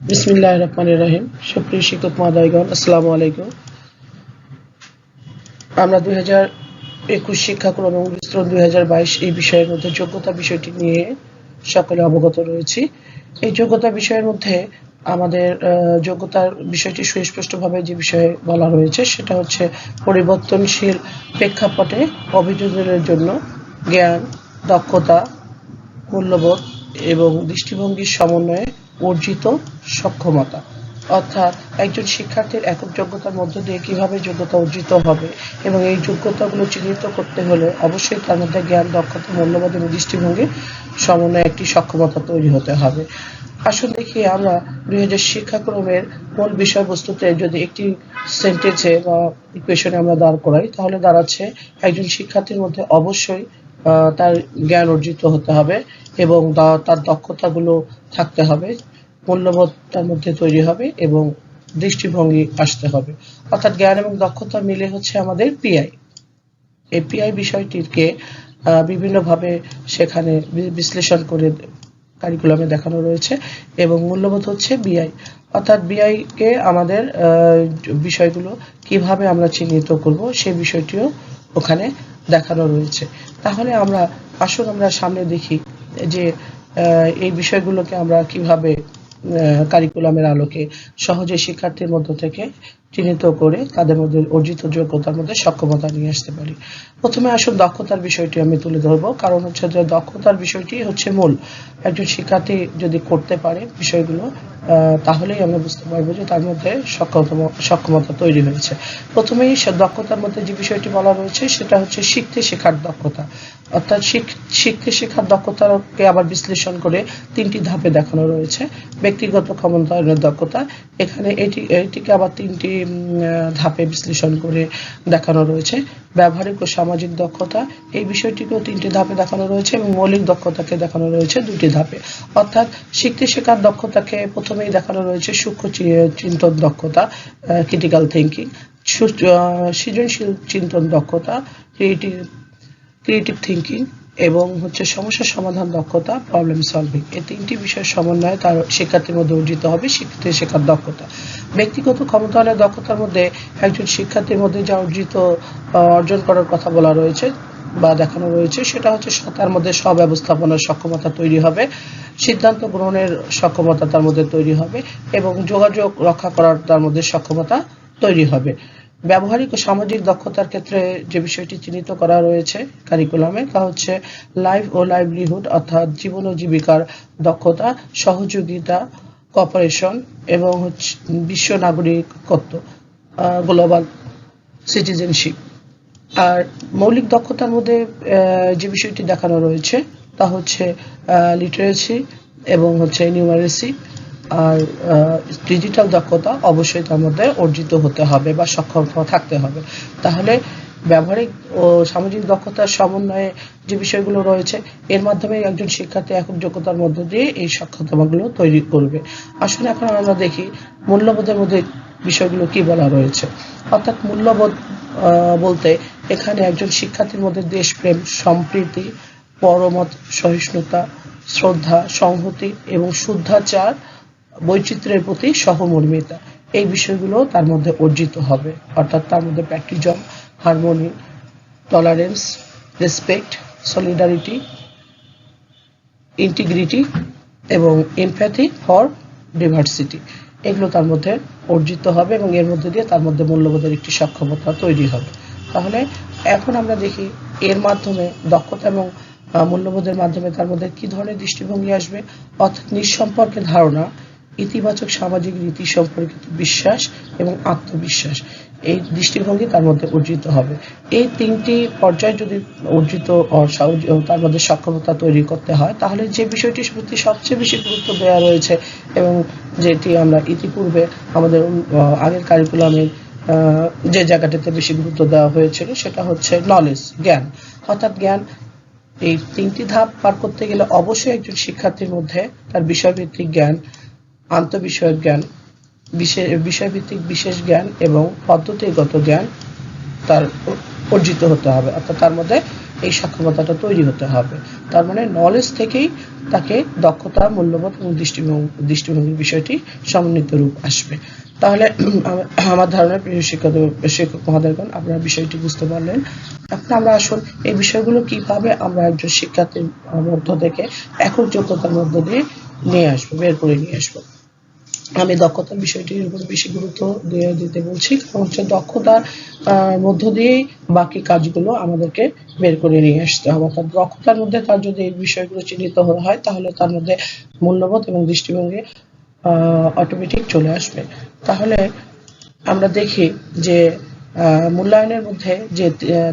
বিসমিল্লাহ রহমান রহিম। সুপ্রিয় শিক্ষক মহোদয়গণ, আসসালামু আলাইকুম। আমরা দুই হাজার একুশ শিক্ষাক্রম এবং বিস্তরণ দুই বাইশ এই বিষয়ের মধ্যে যোগ্যতা বিষয়টি নিয়ে সকলে অবগত রয়েছি। এই যোগ্যতা বিষয়ের মধ্যে আমাদের যোগ্যতার বিষয়টি সুস্পষ্টভাবে যে বিষয়ে বলা রয়েছে সেটা হচ্ছে পরিবর্তনশীল প্রেক্ষাপটে অভিযোজনের জন্য জ্ঞান, দক্ষতা, মূল্যবোধ এবং দৃষ্টিভঙ্গির সমন্বয়ে অর্জিত সক্ষমতা। অর্থাৎ একজন শিক্ষার্থীর একক যোগ্যতার মধ্য দিয়ে কীভাবে যোগ্যতা অর্জিত হবে এবং এই যোগ্যতাগুলো চিহ্নিত করতে হলে অবশ্যই তার মধ্যে জ্ঞান, দক্ষতা, মূল্যবোধ এবং দৃষ্টিভঙ্গির সমন্বয়ে একটি সক্ষমতা তৈরি হতে হবে। আসুন দেখি আমরা দুই হাজার শিক্ষাক্রমের মূল বিষয়বস্তুতে যদি একটি সেন্টেন্সে বা ইকুয়েশনে আমরা দাঁড় করাই, তাহলে দাঁড়াচ্ছে একজন শিক্ষার্থীর মধ্যে অবশ্যই তার জ্ঞান অর্জিত হতে হবে এবং তার দক্ষতাগুলো থাকতে হবে মূল্যবোধ তার মধ্যে তৈরি হবে এবং দৃষ্টিভঙ্গি আসতে হবে। অর্থাৎ জ্ঞান এবং দক্ষতা মিলে হচ্ছে আমাদের পিআই এই পিআই বিষয়টিকে বিভিন্নভাবে সেখানে বিশ্লেষণ করে কারিকুলামে দেখানো রয়েছে এবং মূল্যবোধ হচ্ছে বিআই অর্থাৎ বিআই কে আমাদের বিষয়গুলো কীভাবে আমরা চিহ্নিত করব সেই বিষয়টিও ওখানে দেখানো রয়েছে। তাহলে আমরা, আসুন আমরা সামনে দেখি যে এই বিষয়গুলোকে আমরা কীভাবে কারিকুলামের আলোকে সহজে শিক্ষার্থীর মধ্য থেকে চিহ্নিত করে তাদের মধ্যে অর্জিত যোগ্যতার মধ্যে সক্ষমতা নিয়ে আসতে পারি। প্রথমে আসুন দক্ষতার বিষয়টি আমি তুলে ধরবো। কারণ হচ্ছে যে দক্ষতার বিষয়টি হচ্ছে মূল। একজন শিক্ষার্থী যদি করতে পারে বিষয়গুলো তাহলেই আমরা বুঝতে পারব যে তার মধ্যে সক্ষমতা সক্ষমতা তৈরি হয়েছে। প্রথমেই দক্ষতার মধ্যে যে বিষয়টি বলা রয়েছে, সেটা হচ্ছে শিখতে শেখার দক্ষতা। অর্থাৎ শিখ- শিখতে শেখার দক্ষতাকে আবার বিশ্লেষণ করে তিনটি ধাপে দেখানো রয়েছে। ব্যক্তিগত ক্ষমতায়নের দক্ষতা। এখানে এটি, এটিকে আবার তিনটি ধাপে বিশ্লেষণ করে দেখানো রয়েছে। ব্যবহারিক ও সামাজিক দক্ষতা, এই বিষয়টিকেও তিনটি ধাপে দেখানো রয়েছে এবং মৌলিক দক্ষতাকে দেখানো রয়েছে দুটি ধাপে। অর্থাৎ শিখতে শেখার দক্ষতাকে প্রথমেই দেখানো রয়েছে সূক্ষ্ম চিন্তন দক্ষতা ক্রিটিক্যাল থিঙ্কিং সৃজনশীল চিন্তন দক্ষতা ক্রিয়েটিভ ক্রিয়েটিভ থিঙ্কিং এবং হচ্ছে সমস্যা সমাধান দক্ষতা প্রবলেম সলভিং এই তিনটি বিষয়ের সমন্বয়ে তার শিক্ষার্থীর মধ্যে অর্জিত হবে শিখতে শেখার দক্ষতা। ব্যক্তিগত ক্ষমতায়নের দক্ষতার মধ্যে একজন শিক্ষার্থীর মধ্যে যা অর্জিত অর্জন করার কথা বলা রয়েছে বা দেখানো রয়েছে, সেটা হচ্ছে তার মধ্যে স্বব্যবস্থাপনার সক্ষমতা তৈরি হবে, সিদ্ধান্ত গ্রহণের সক্ষমতা তার মধ্যে তৈরি হবে, এবং যোগাযোগ রক্ষা করার তার মধ্যে সক্ষমতা তৈরি হবে। ব্যবহারিক ও সামাজিক দক্ষতার ক্ষেত্রে যে বিষয়টি চিহ্নিত করা রয়েছে কারিকুলামে তা হচ্ছে লাইফ ও লাইভলিহুড অর্থাৎ জীবন ও জীবিকার দক্ষতা, সহযোগিতা কপারেশন এবং হচ্ছে বিশ্ব নাগরিকত্ব গ্লোবাল সিটিজেনশিপ আর মৌলিক দক্ষতার মধ্যে যে বিষয়টি দেখানো রয়েছে, তা হচ্ছে লিটারেসি এবং হচ্ছে নিউমারেসি আর ডিজিটাল দক্ষতা অবশ্যই তার মধ্যে অর্জিত হতে হবে বা সক্ষম থাকতে হবে। তাহলে ব্যবহারিক ও সামাজিক দক্ষতার সমন্বয়ে যে বিষয়গুলো রয়েছে এর মাধ্যমে একজন শিক্ষার্থী একক যোগ্যতার মধ্য দিয়ে এই সক্ষমতাগুলো তৈরি করবে। আসলে এখন আমরা দেখি মূল্যবোধের মধ্যে বিষয়গুলো কি বলা রয়েছে। অর্থাৎ মূল্যবোধ আহ, বলতে এখানে একজন শিক্ষার্থীর মধ্যে দেশপ্রেম সম্প্রীতি পরমত সহিষ্ণুতা শ্রদ্ধা সংহতি এবং শুদ্ধাচার বৈচিত্র্যের প্রতি সহমর্মিতা। এই বিষয়গুলো তার মধ্যে অর্জিত হবে। অর্থাৎ তার মধ্যে প্র্যাকটিজম harmony, tolerance, respect solidarity integrity এবং এমপ্যাথি ফর ডিভার্সিটি এগুলো তার মধ্যে অর্জিত হবে এবং এর মধ্যে দিয়ে তার মধ্যে মূল্যবোধের একটি সক্ষমতা তৈরি হবে। তাহলে এখন আমরা দেখি এর মাধ্যমে দক্ষতা এবং মূল্যবোধের মাধ্যমে তার মধ্যে কি ধরনের দৃষ্টিভঙ্গি আসবে? অর্থাৎ নিঃসম্পর্কে ধারণা ইতিবাচক সামাজিক রীতি সম্পর্কিত বিশ্বাস এবং আত্মবিশ্বাস। এই দৃষ্টিভঙ্গি তার মধ্যে অর্জিত হবে। এই তিনটি পর্যায়ে যদি অর্জিত তার মধ্যে সক্ষমতা তৈরি করতে হয়, তাহলে যে বিষয়টির প্রতি সবচেয়ে বেশি গুরুত্ব দেওয়া রয়েছে এবং যেটি আমরা ইতিপূর্বে আমাদের আগের কারিকুলামের যে জায়গাটাতে বেশি গুরুত্ব দেওয়া হয়েছিল সেটা হচ্ছে নলেজ জ্ঞান। অর্থাৎ জ্ঞান, এই তিনটি ধাপ পার করতে গেলে অবশ্যই একজন শিক্ষার্থীর মধ্যে তার বিষয়ভিত্তিক জ্ঞান আন্তঃবিষয়ক জ্ঞান বিষয়ভিত্তিক বিশেষ জ্ঞান এবং পদ্ধতিগত জ্ঞান তার অর্জিত হতে হবে। অর্থাৎ তার মধ্যে এই সক্ষমতাটা তৈরি হতে হবে। তার মানে নলেজ থেকেই তাকে দক্ষতা, মূল্যবোধ এবং দৃষ্টিভঙ্গি দৃষ্টিভঙ্গির বিষয়টি সমন্বিত রূপ আসবে। তাহলে আমার- ধারণা প্রিয় শিক্ষক শিক্ষক মহোদয়গণ, আপনারা বিষয়টি বুঝতে পারলেন। এখন আমরা আসুন, এই বিষয়গুলো কীভাবে আমরা একজন শিক্ষার্থীর মধ্য থেকে একক যোগ্যতার মধ্য দিয়ে নিয়ে আসব, বের করে নিয়ে আসব। আমি দক্ষতার বিষয়টির উপর বেশি গুরুত্ব দিয়ে দিতে বলছি, কারণ হচ্ছে দক্ষতার মধ্য দিয়েই বাকি কাজগুলো আমাদেরকে বের করে নিয়ে আসতে হবে। অর্থাৎ দক্ষতার মধ্যে তার যদি এই বিষয়গুলো চিহ্নিত হওয়া হয়, তাহলে তার মধ্যে মূল্যবোধ এবং দৃষ্টিভঙ্গি অটোমেটিক চলে আসবে। তাহলে আমরা দেখি যে মূল্যায়নের মধ্যে যে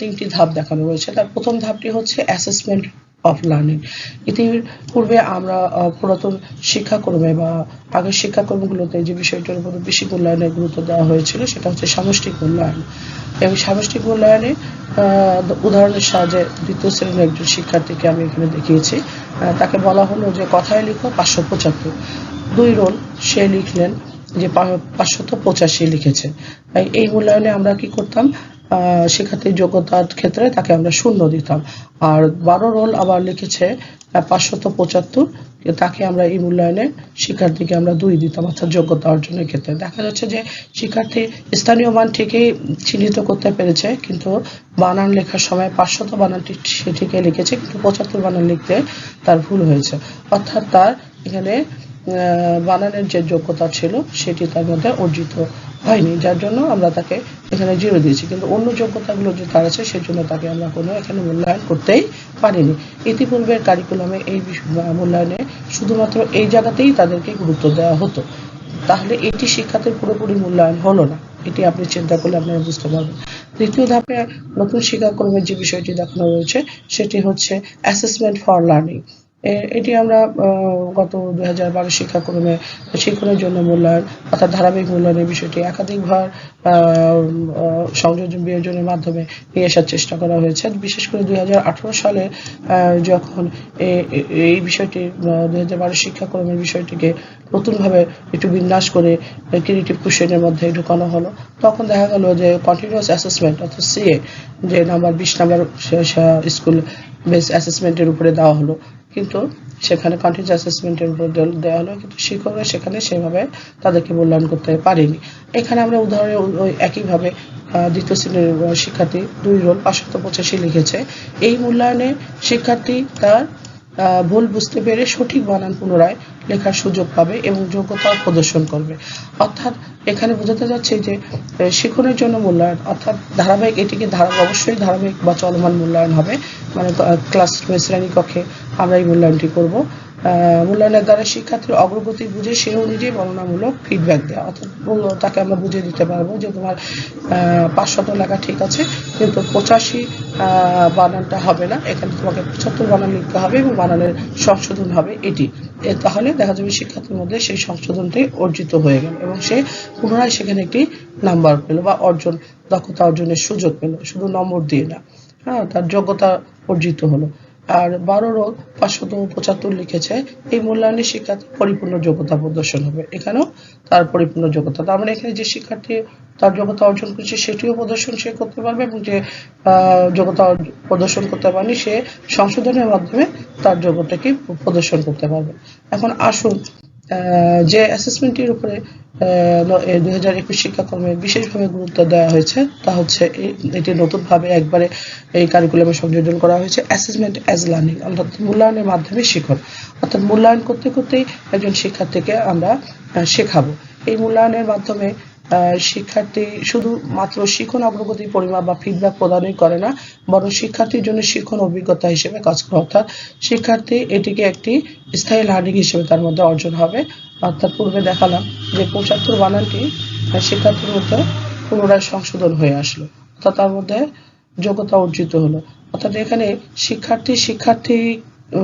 তিনটি ধাপ দেখানো রয়েছে, তার প্রথম ধাপটি হচ্ছে অ্যাসেসমেন্ট অফ লার্নিং ইতিপূর্বে আমরা পুরাতন শিক্ষাক্রমে বা আগের শিক্ষাক্রমগুলোতে যে বিষয়টার উপর বেশি মূল্যায়নের গুরুত্ব দেওয়া হয়েছিল সেটা হচ্ছে সামষ্টিক মূল্যায়ন। এবং সামষ্টিক মূল্যায়নে উদাহরণের সাহায্যে দ্বিতীয় শ্রেণির একজন শিক্ষার্থীকে আমি এখানে দেখিয়েছি। তাকে বলা হলো যে কথায় লিখো, পাঁচশো পঁচাত্তর। দুই রোল সে লিখলেন যে পাঁচশত পঁচাশি লিখেছে। এই মূল্যায়নে আমরা কি করতাম? শিক্ষার্থীর যোগ্যতার ক্ষেত্রে তাকে আমরা শূন্য দিতাম। আর বারো রোল আবার লিখেছে পাঁচশত পঁচাত্তর তাকে আমরা এই মূল্যায়নে শিক্ষার্থীকে আমরা দুই দিতাম, অর্থাৎ যোগ্যতা অর্জনের ক্ষেত্রে। দেখা যাচ্ছে যে শিক্ষার্থী স্থানীয় মান ঠিকই চিহ্নিত করতে পেরেছে, কিন্তু বানান লেখার সময় পাঁচশত বানানটি সে ঠিকই লিখেছে, কিন্তু পঁচাত্তর বানান লিখতে তার ভুল হয়েছে। অর্থাৎ তার এখানে বানানের যে যোগ্যতা ছিল, সেটি তার মধ্যে অর্জিত হয়নি, যার জন্য আমরা তাকে এখানে জিরো দিয়েছি। কিন্তু অন্য যোগ্যতাগুলো যে তার আছে সেই জন্য তাকে আমরা কোনো এখানে মূল্যায়ন করতেই পারিনি। ইতিপূর্বের কারিকুলামে এই মূল্যায়নে শুধুমাত্র এই জায়গাতেই তাদেরকে গুরুত্ব দেওয়া হতো। তাহলে এটি শিক্ষার্থীর পুরোপুরি মূল্যায়ন হলো না। এটি আপনি চিন্তা করলে আপনারা বুঝতে পারবেন। তৃতীয় ধাপে নতুন শিক্ষাক্রমের যে বিষয়টি দেখানো রয়েছে, সেটি হচ্ছে অ্যাসেসমেন্ট ফর লার্নিং এটি আমরা গত দুই হাজার বারো শিক্ষাক্রমে শিক্ষণের জন্য মূল্যায়ন অর্থাৎ ধারাবাহিক মূল্যায়নের বিষয়টি একাধিকবার সংযোজন বিয়োজনের মাধ্যমে নিয়ে আসার চেষ্টা করা হয়েছে। বিশেষ করে দুই হাজার আঠারো সালে যখন এই বিষয়টি দুই হাজার বারো শিক্ষাক্রমের বিষয়টিকে নতুনভাবে একটু বিন্যাস করে ক্রিয়েটিভ কোশ্চেনের মধ্যে ঢুকানো হলো, তখন দেখা গেল যে কন্টিনিউয়াস অ্যাসেসমেন্ট অর্থাৎ সিএ যে নাম্বার, বিশ নাম্বার স্কুল বেস অ্যাসেসমেন্টের উপরে দেওয়া হলো। কিন্তু সেখানে কন্টিনিউস অ্যাসেসমেন্টের উপর দেওয়া হলো, কিন্তু শিক্ষকরা সেখানে সেভাবে তাদেরকে মূল্যায়ন করতে পারেনি। এখানে আমরা উদাহরণে ওই- একইভাবে দ্বিতীয় শ্রেণির শিক্ষার্থী দুই রোল পাঁচশত পঁচাশি লিখেছে। এই মূল্যায়নে শিক্ষার্থী তার ভুল বুঝতে পেরে সঠিক বানান পুনরায় লেখার সুযোগ পাবে এবং যোগ্যতা প্রদর্শন করবে। অর্থাৎ এখানে বোঝাতে যাচ্ছে যে শিক্ষণের জন্য মূল্যায়ন, অর্থাৎ ধারাবাহিক এটিকে ধারা, অবশ্যই ধারাবাহিক বা চলমান মূল্যায়ন হবে। মানে ক্লাস শ্রেণীকক্ষে আমরা এই মূল্যায়নটি করব। মূল্যায়নের দ্বারা শিক্ষার্থীর অগ্রগতি বুঝে সে অনুযায়ী বর্ণনামূলক ফিডব্যাক দেওয়া অর্থাৎ তাকে আমরা বুঝিয়ে দিতে পারব যে তোমার পাঁচশত লেখা ঠিক আছে, কিন্তু পঁচাশি বানানটা হবে না। এখানে তোমাকে পঁচাত্তর বানান লিখতে হবে এবং বানানের সংশোধন হবে এটি। তাহলে দেখা যাবে শিক্ষার্থীর মধ্যে সেই সংশোধনটি অর্জিত হয়ে গেল এবং সে পুনরায় সেখানে একটি নাম্বার পেল বা অর্জন, দক্ষতা অর্জনের সুযোগ পেল। শুধু নম্বর দিয়ে না হ্যাঁ তার যোগ্যতা অর্জিত হলো। আর বারো রোগ পাঁচশত পঁচাত্তর লিখেছে। এই মূল্যায়নে শিক্ষার্থী পরিপূর্ণ যোগ্যতা প্রদর্শন হবে এখানেও তার পরিপূর্ণ যোগ্যতা। তার মানে এখানে যে শিক্ষার্থী তার যোগ্যতা অর্জন করেছে, সেটিও প্রদর্শন সে করতে পারবে এবং যে যোগ্যতা প্রদর্শন করতে পারেনি, সে সংশোধনের মাধ্যমে তার যোগ্যতাকে প্রদর্শন করতে পারবে। এখন আসুন যে অ্যাসেসমেন্টটির উপরে দুই হাজার একুশ শিক্ষাক্রমে বিশেষভাবে গুরুত্ব দেওয়া হয়েছে, তা হচ্ছে এটি নতুনভাবে একবারে এই কারিকুলামে সংযোজন করা হয়েছে অ্যাসেসমেন্ট অ্যাজ লার্নিং অর্থাৎ মূল্যায়নের মাধ্যমে শিখন। অর্থাৎ মূল্যায়ন করতে করতেই একজন শিক্ষার্থীকে আমরা শেখাবো। এই মূল্যায়নের মাধ্যমে শিক্ষার্থী শুধু মাত্র শিখন অগ্রগতি পরিমাপ বা ফিডব্যাক প্রদানই করে না, বরং শিক্ষার্থীর জন্য শিখন অভিজ্ঞতা হিসেবে কাজ করে। অর্থাৎ শিক্ষার্থী এটিকে একটি স্থায়ী লার্নিং হিসেবে তার মধ্যে অর্জন হবে। অর্থাৎ পূর্বে দেখালাম যে পঁচাত্তর বানানটি শিক্ষার্থীর মধ্যে পুনরায় সংশোধন হয়ে আসলো। অর্থাৎ তার মধ্যে যোগ্যতা অর্জিত হলো। অর্থাৎ এখানে শিক্ষার্থী শিক্ষার্থী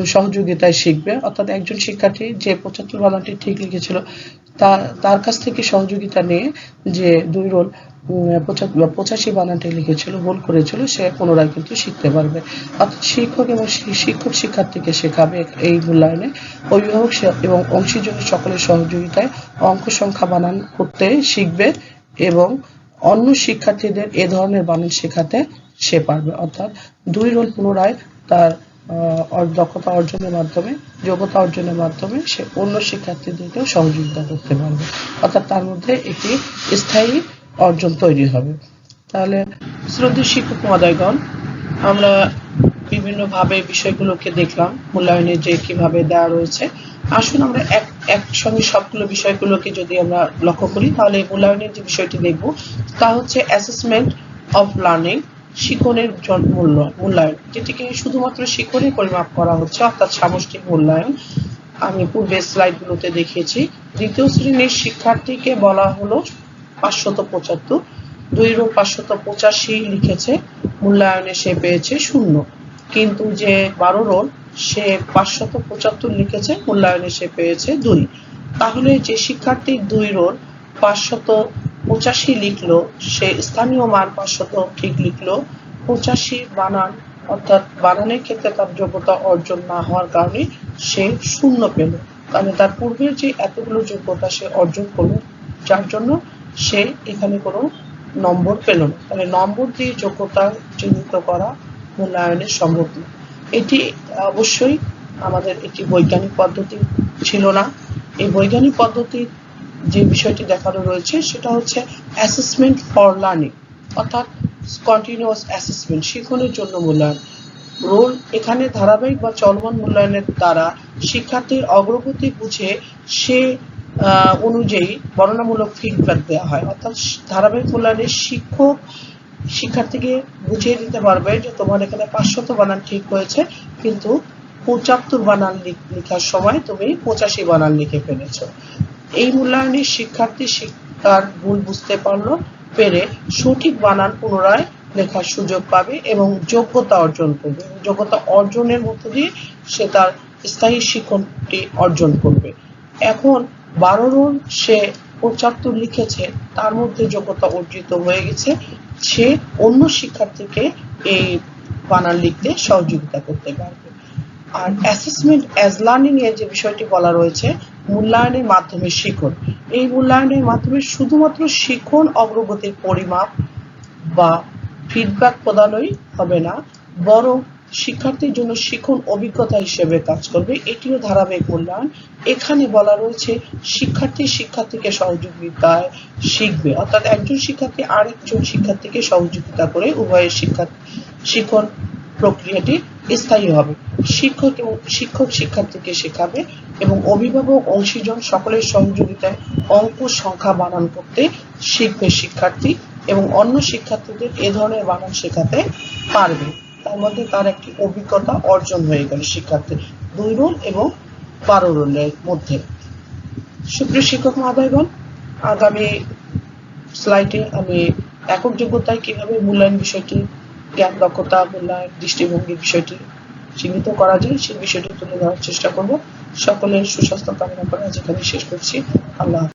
সহযোগিতায় শিখবে। অর্থাৎ একজন শিক্ষার্থী যে পঁচাত্তর বানানটি ঠিক লিখেছিল তার কাছ থেকে সহযোগিতা নিয়ে যে দুই রোল পঁচাশি বানানটি লিখেছিল, ভুল করেছিল, সে পুনরায় কিন্তু শিখতে পারবে। অর্থাৎ শিক্ষক এবং শিক্ষক শিক্ষার্থীকে শেখাবে এই মূল্যায়নে। অভিভাবক এবং অংশীজন সকলের সহযোগিতায় অঙ্ক সংখ্যা বানান করতে শিখবে এবং অন্য শিক্ষার্থীদের এ ধরনের বানান শেখাতে সে পারবে। অর্থাৎ দুই রোল পুনরায় তার দক্ষতা অর্জনের মাধ্যমে, যোগ্যতা অর্জনের মাধ্যমে সে অন্য শিক্ষার্থীদেরকেও সহযোগিতা করতে পারবে। অর্থাৎ তার মধ্যে একটি স্থায়ী অর্জন তৈরি হবে। তাহলে শ্রদ্ধেয় শিক্ষক মহোদয়গণ, আমরা বিভিন্ন ভাবে বিষয়গুলোকে দেখলাম, মূল্যায়নে যে কীভাবে দেওয়া রয়েছে। আসুন আমরা এক, একসঙ্গে সবগুলো বিষয়গুলোকে যদি আমরা লক্ষ্য করি, তাহলে মূল্যায়নের যে বিষয়টি দেখব, তা হচ্ছে অ্যাসেসমেন্ট অফ লার্নিং জন- মূল্য, মূল্যায়ন, যেটিকে শুধুমাত্র শিক্ষণে পরিমাপ করা হচ্ছে, অর্থাৎ সামষ্টিক মূল্যায়ন। আমি পূর্বের স্লাইডগুলোতে দেখিয়েছি। দ্বিতীয় শ্রেণির শিক্ষার্থীকে বলা হলো পাঁচশত পঁচাত্তর দুই রো পাঁচশত পঁচাশি লিখেছে, মূল্যায়নে সে পেয়েছে শূন্য। কিন্তু যে বারো রোল সে পাঁচশত পঁচাত্তর লিখেছে, মূল্যায়নে সে পেয়েছে দুই। তাহলে যে শিক্ষার্থী দুই রোল পাঁচশত পঁচাশি লিখলো, সে স্থানীয় মান পাঁচশত ঠিক লিখলো, পঁচাশি বানান, অর্থাৎ বানানের ক্ষেত্রে তার যোগ্যতা অর্জন না হওয়ার কারণে সে শূন্য পেল। তাহলে তার পূর্বের যে এতগুলো যোগ্যতা সে অর্জন করল, যার জন্য সে এখানে কোনো নম্বর পেল না। তাহলে নম্বর দিয়ে যোগ্যতা চিহ্নিত করা মূল্যায়নের সম্ভব না। এটি অবশ্যই আমাদের একটি বৈজ্ঞানিক পদ্ধতি ছিল না। এই বৈজ্ঞানিক পদ্ধতির যে বিষয়টি দেখানো রয়েছে, সেটা হচ্ছে অ্যাসেসমেন্ট ফর লার্নিং অর্থাৎ কন্টিনিউয়াস অ্যাসেসমেন্ট শিক্ষণের জন্য মূল্যায়ন। রোল এখানে ধারাবাহিক বা চলমান মূল্যায়নের দ্বারা শিক্ষার্থীর অগ্রগতি বুঝে সে অনুযায়ী বর্ণনামূলক ফিডব্যাক দেওয়া হয়। অর্থাৎ ধারাবাহিক মূল্যায়নের শিক্ষক শিক্ষার্থীকে বুঝিয়ে দিতে পারবে যে তোমার এখানে পাঁচশত বানান ঠিক হয়েছে, কিন্তু পঁচাত্তর বানান লিখ- লেখার সময় তুমি পঁচাশি বানান লিখে ফেলেছো। এই মূল্যায়নে শিক্ষার্থী শিক- তার ভুল বুঝতে পারল, পেরে সঠিক বানান পুনরায় লেখার সুযোগ পাবে এবং যোগ্যতা অর্জন করবে। যোগ্যতা অর্জনের মধ্য দিয়ে সে তার স্থায়ী শিক্ষণটি অর্জন করবে। এখন বারো রোল সে পঁচাত্তর লিখেছে, তার মধ্যে যোগ্যতা অর্জিত হয়ে গেছে। সে অন্য শিক্ষার্থীকে এই বানান লিখতে সহযোগিতা করতে পারবে। আর অ্যাসেসমেন্ট অ্যাজ লার্নিং এর যে বিষয়টি বলা রয়েছে মূল্যায়নের মাধ্যমে শিখন। এই মূল্যায়নের মাধ্যমে শুধুমাত্র শিখন অগ্রগতির পরিমাপ বা ফিডব্যাক প্রদানই হবে না, বরং শিক্ষার্থীর জন্য শিখন অভিজ্ঞতা হিসেবে কাজ করবে। এটিও ধারাবাহিক মূল্যায়ন। এখানে বলা রয়েছে, শিক্ষার্থী শিক্ষার্থীকে সহযোগিতায় শিখবে। অর্থাৎ একজন শিক্ষার্থী আরেকজন শিক্ষার্থীকে সহযোগিতা করে উভয়ের শিক্ষা, শিখন প্রক্রিয়াটি স্থায়ী হবে। শিক্ষক শিক্ষক শিক্ষার্থীকে শেখাবে। এবং অভিভাবক অংশীজন সকলের সহযোগিতায় অঙ্ক সংখ্যা বানান করতে শিখবে শিক্ষার্থী এবং অন্য শিক্ষার্থীদের এ ধরনের বানান শেখাতে পারবে। তার মধ্যে তার একটি অভিজ্ঞতা অর্জন হয়ে গেল শিক্ষার্থীর দুই রোল এবং বারো রোলের মধ্যে। সুপ্রিয় শিক্ষক মহোদয়গণ, আগামী স্লাইডে আমি একক যোগ্যতায় কীভাবে মূল্যায়ন বিষয়টি, জ্ঞান দক্ষতা, মূল্যায়ন দৃষ্টিভঙ্গির বিষয়টি চিহ্নিত করা যায় সেই বিষয়টি তুলে ধরার চেষ্টা করব। সকলের সুস্বাস্থ্য কামনা করে আজ এখানে শেষ করছি আল্লাহ।